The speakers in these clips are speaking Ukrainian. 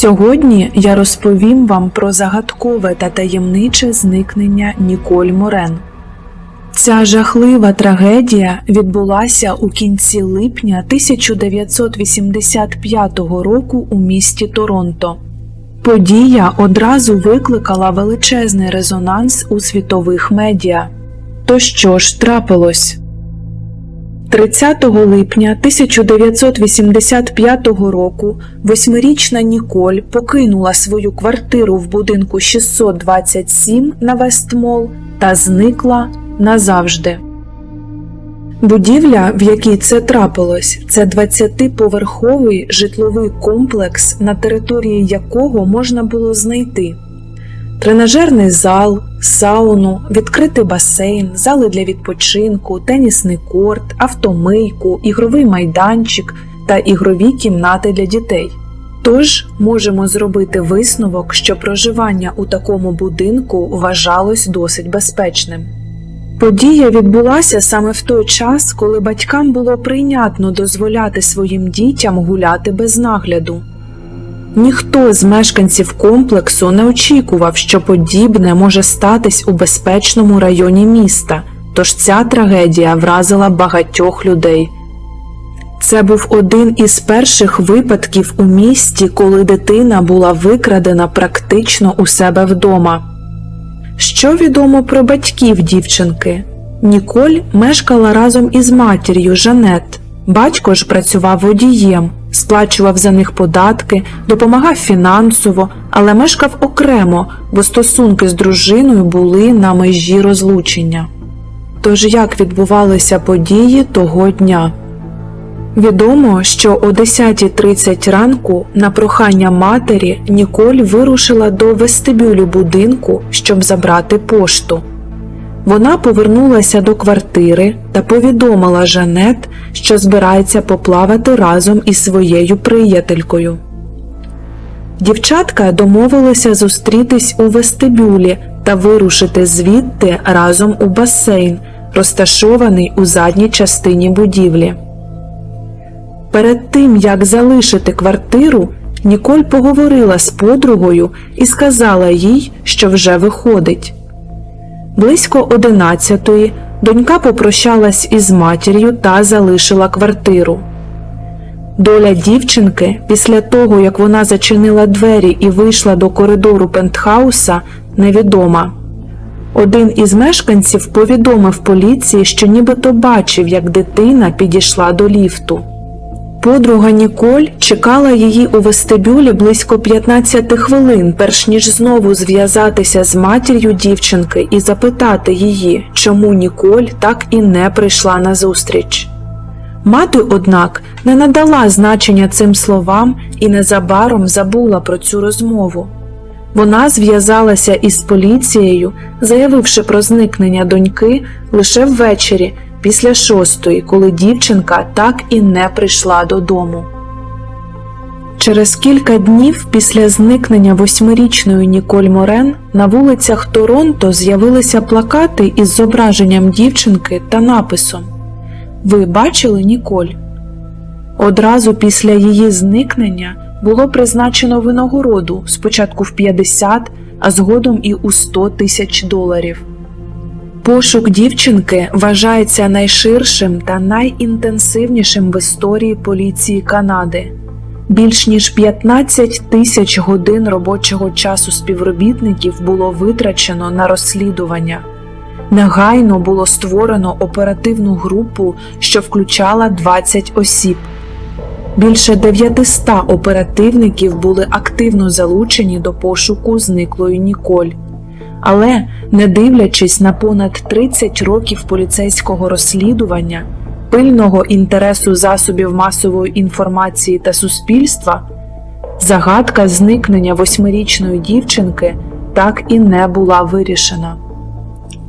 Сьогодні я розповім вам про загадкове та таємниче зникнення Ніколь Морен. Ця жахлива трагедія відбулася у кінці липня 1985 року у місті Торонто. Подія одразу викликала величезний резонанс у світових медіа. То що ж трапилось? 30 липня 1985 року восьмирічна Ніколь покинула свою квартиру в будинку 627 на Вестмол та зникла назавжди. Будівля, в якій це трапилось, це 20-поверховий житловий комплекс, на території якого можна було знайти тренажерний зал, сауну, відкритий басейн, зали для відпочинку, тенісний корт, автомийку, ігровий майданчик та ігрові кімнати для дітей. Тож можемо зробити висновок, що проживання у такому будинку вважалось досить безпечним. Подія відбулася саме в той час, коли батькам було прийнятно дозволяти своїм дітям гуляти без нагляду. Ніхто з мешканців комплексу не очікував, що подібне може статись у безпечному районі міста, тож ця трагедія вразила багатьох людей. Це був один із перших випадків у місті, коли дитина була викрадена практично у себе вдома. Що відомо про батьків дівчинки? Ніколь мешкала разом із матір'ю Жанет. Батько ж працював водієм, сплачував за них податки, допомагав фінансово, але мешкав окремо, бо стосунки з дружиною були на межі розлучення. Тож як відбувалися події того дня? Відомо, що о 10.30 ранку на прохання матері Ніколь вирушила до вестибюлю будинку, щоб забрати пошту. Вона повернулася до квартири та повідомила Жанет, що збирається поплавати разом із своєю приятелькою. Дівчатка домовилися зустрітись у вестибюлі та вирушити звідти разом у басейн, розташований у задній частині будівлі. Перед тим як залишити квартиру, Ніколь поговорила з подругою і сказала їй, що вже виходить. Близько одинадцятої донька попрощалась із матір'ю та залишила квартиру. Доля дівчинки після того, як вона зачинила двері і вийшла до коридору пентхауса, невідома. Один із мешканців повідомив поліції, що нібито бачив, як дитина підійшла до ліфту. Подруга Ніколь чекала її у вестибюлі близько 15 хвилин, перш ніж знову зв'язатися з матір'ю дівчинки і запитати її, чому Ніколь так і не прийшла на зустріч. Мати, однак, не надала значення цим словам і незабаром забула про цю розмову. Вона зв'язалася із поліцією, заявивши про зникнення доньки лише ввечері після шостої, коли дівчинка так і не прийшла додому. Через кілька днів після зникнення восьмирічної Ніколь Морен на вулицях Торонто з'явилися плакати із зображенням дівчинки та написом Ви бачили Ніколь? Одразу після її зникнення було призначено винагороду спочатку в 50, а згодом і у 100 тисяч доларів. Пошук дівчинки вважається найширшим та найінтенсивнішим в історії поліції Канади. Більш ніж 15 тисяч годин робочого часу співробітників було витрачено на розслідування. Негайно було створено оперативну групу, що включала 20 осіб. Більше 900 оперативників були активно залучені до пошуку зниклої Ніколь. Але, не дивлячись на понад 30 років поліцейського розслідування, пильного інтересу засобів масової інформації та суспільства, загадка зникнення восьмирічної дівчинки так і не була вирішена.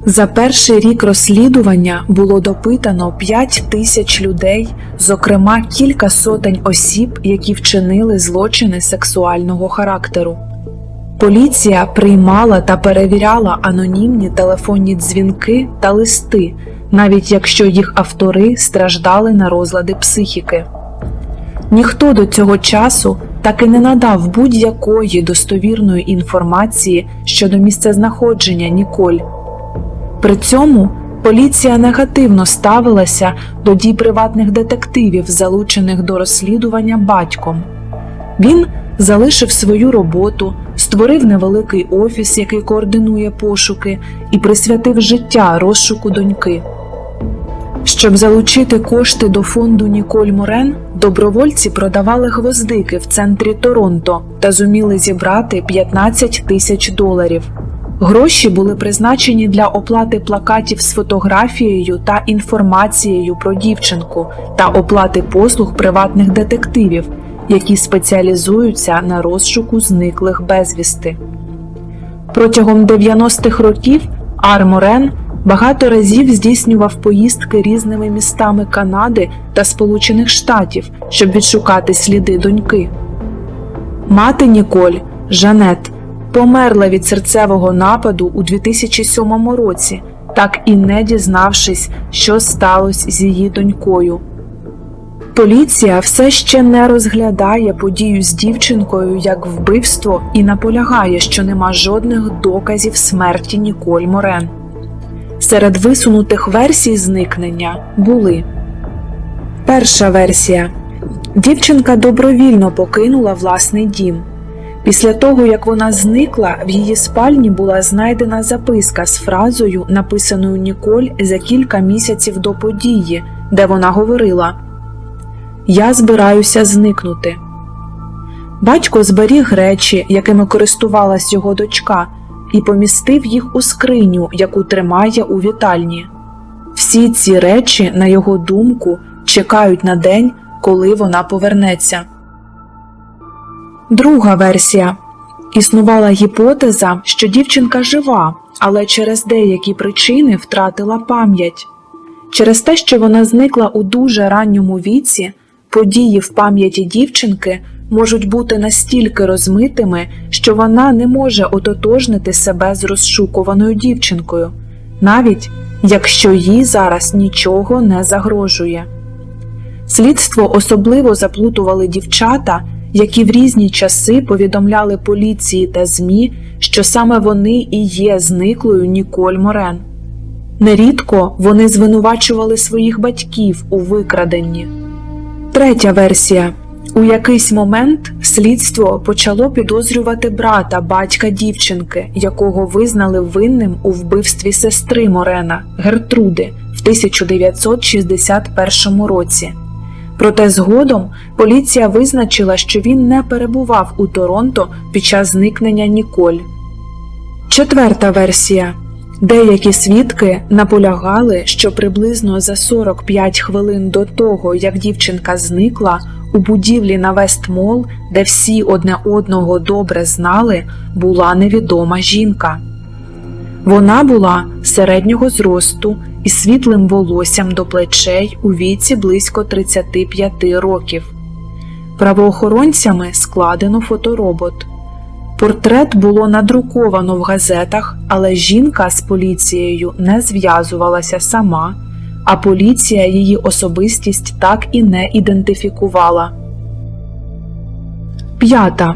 За перший рік розслідування було допитано 5 тисяч людей, зокрема кілька сотень осіб, які вчинили злочини сексуального характеру. Поліція приймала та перевіряла анонімні телефонні дзвінки та листи, навіть якщо їх автори страждали на розлади психіки. Ніхто до цього часу так і не надав будь-якої достовірної інформації щодо місцезнаходження Ніколь. При цьому поліція негативно ставилася до дій приватних детективів, залучених до розслідування батьком. Він залишив свою роботу, створив невеликий офіс, який координує пошуки, і присвятив життя розшуку доньки. Щоб залучити кошти до фонду Ніколь Морен, добровольці продавали гвоздики в центрі Торонто та зуміли зібрати 15 тисяч доларів. Гроші були призначені для оплати плакатів з фотографією та інформацією про дівчинку та оплати послуг приватних детективів, які спеціалізуються на розшуку зниклих безвісти. Протягом 90-х років Арморен багато разів здійснював поїздки різними містами Канади та Сполучених Штатів, щоб відшукати сліди доньки. Мати Ніколь, Жанет, померла від серцевого нападу у 2007 році, так і не дізнавшись, що сталося з її донькою. Поліція все ще не розглядає подію з дівчинкою як вбивство і наполягає, що нема жодних доказів смерті Ніколь Морен. Серед висунутих версій зникнення були перша версія. Дівчинка добровільно покинула власний дім. Після того, як вона зникла, в її спальні була знайдена записка з фразою, написаною Ніколь за кілька місяців до події, де вона говорила Я збираюся зникнути. Батько зберіг речі, якими користувалась його дочка, і помістив їх у скриню, яку тримає у вітальні. Всі ці речі, на його думку, чекають на день, коли вона повернеться. Друга версія існувала гіпотеза, що дівчинка жива, але через деякі причини втратила пам'ять. Через те, що вона зникла у дуже ранньому віці, події в пам'яті дівчинки можуть бути настільки розмитими, що вона не може ототожнити себе з розшукуваною дівчинкою, навіть якщо їй зараз нічого не загрожує. Слідство особливо заплутували дівчата, які в різні часи повідомляли поліції та ЗМІ, що саме вони і є зниклою Ніколь Морен. Нерідко вони звинувачували своїх батьків у викраденні. Третя версія. У якийсь момент слідство почало підозрювати брата батька дівчинки, якого визнали винним у вбивстві сестри Морена Гертруди в 1961 році. Проте згодом поліція визначила, що він не перебував у Торонто під час зникнення Ніколь. Четверта версія. Деякі свідки наполягали, що приблизно за 45 хвилин до того, як дівчинка зникла, у будівлі на Вестмол, де всі одне одного добре знали, була невідома жінка. Вона була середнього зросту із світлим волоссям до плечей у віці близько 35 років. Правоохоронцями складено фоторобот. Портрет було надруковано в газетах, але жінка з поліцією не зв'язувалася сама, а поліція її особистість так і не ідентифікувала. П'ята.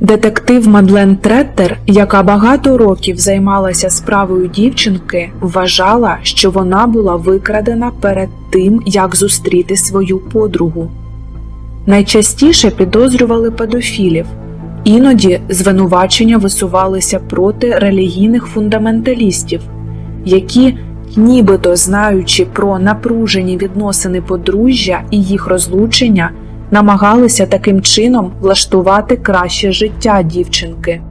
Детектив Мадлен Треттер, яка багато років займалася справою дівчинки, вважала, що вона була викрадена перед тим, як зустріти свою подругу. Найчастіше підозрювали педофілів, іноді звинувачення висувалися проти релігійних фундаменталістів, які, нібито знаючи про напружені відносини подружжя і їх розлучення, намагалися таким чином влаштувати краще життя дівчинки.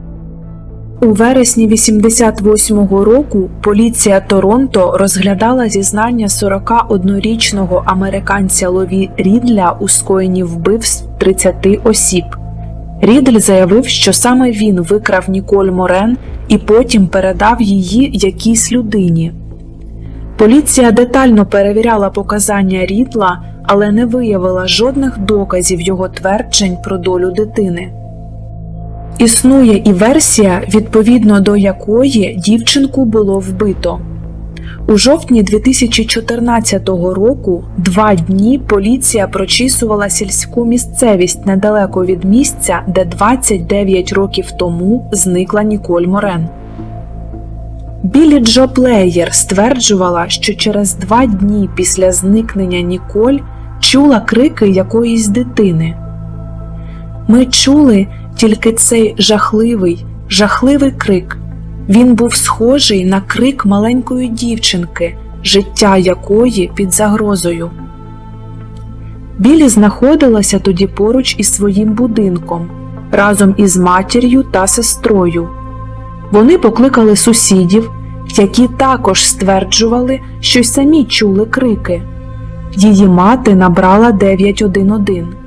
У вересні 88-го року поліція Торонто розглядала зізнання 41-річного американця Лові Рідля у скоєнні вбивств 30 осіб. Рідль заявив, що саме він викрав Ніколь Морен і потім передав її якійсь людині. Поліція детально перевіряла показання Рідла, але не виявила жодних доказів його тверджень про долю дитини. Існує і версія, відповідно до якої дівчинку було вбито. У жовтні 2014 року два дні поліція прочісувала сільську місцевість недалеко від місця, де 29 років тому зникла Ніколь Морен. Білі Джо Плеєр стверджувала, що через два дні після зникнення Ніколь чула крики якоїсь дитини. Ми чули тільки цей жахливий, жахливий крик. Він був схожий на крик маленької дівчинки, життя якої під загрозою. Білі знаходилася тоді поруч із своїм будинком разом із матір'ю та сестрою. Вони покликали сусідів, які також стверджували, що й самі чули крики. Її мати набрала 911.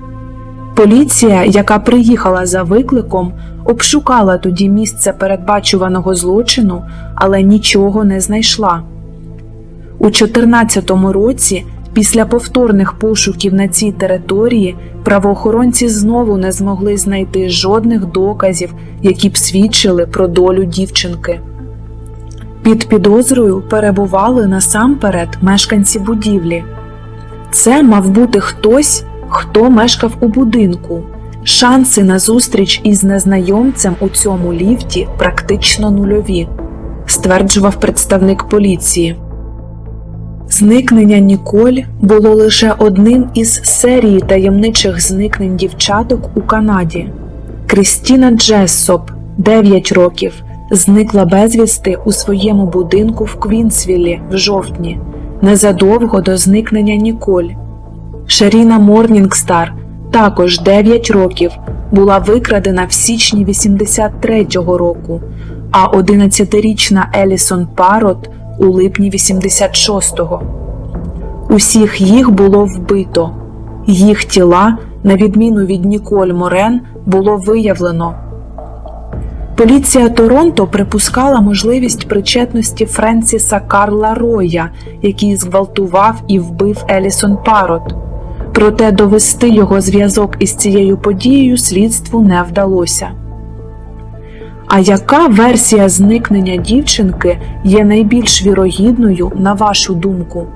Поліція, яка приїхала за викликом, обшукала тоді місце передбачуваного злочину, але нічого не знайшла. У 2014 році, після повторних пошуків на цій території, правоохоронці знову не змогли знайти жодних доказів, які б свідчили про долю дівчинки. Під підозрою перебували насамперед мешканці будівлі. Це мав бути хтось, хто мешкав у будинку. Шанси на зустріч із незнайомцем у цьому ліфті практично нульові, стверджував представник поліції. Зникнення Ніколь було лише одним із серії таємничих зникнень дівчаток у Канаді. Крістіна Джессоп, 9 років, зникла безвісти у своєму будинку в Квінсвіллі в жовтні, незадовго до зникнення Ніколь. Шеріна Морнінгстар, також 9 років, була викрадена в січні 83-го року, а 11-річна Елісон Парот у липні 86-го. Усіх їх було вбито. Їх тіла, на відміну від Ніколь Морен, було виявлено. Поліція Торонто припускала можливість причетності Френсіса Карла Роя, який зґвалтував і вбив Елісон Парот. Проте довести його зв'язок із цією подією слідству не вдалося. А яка версія зникнення дівчинки є найбільш вірогідною, на вашу думку?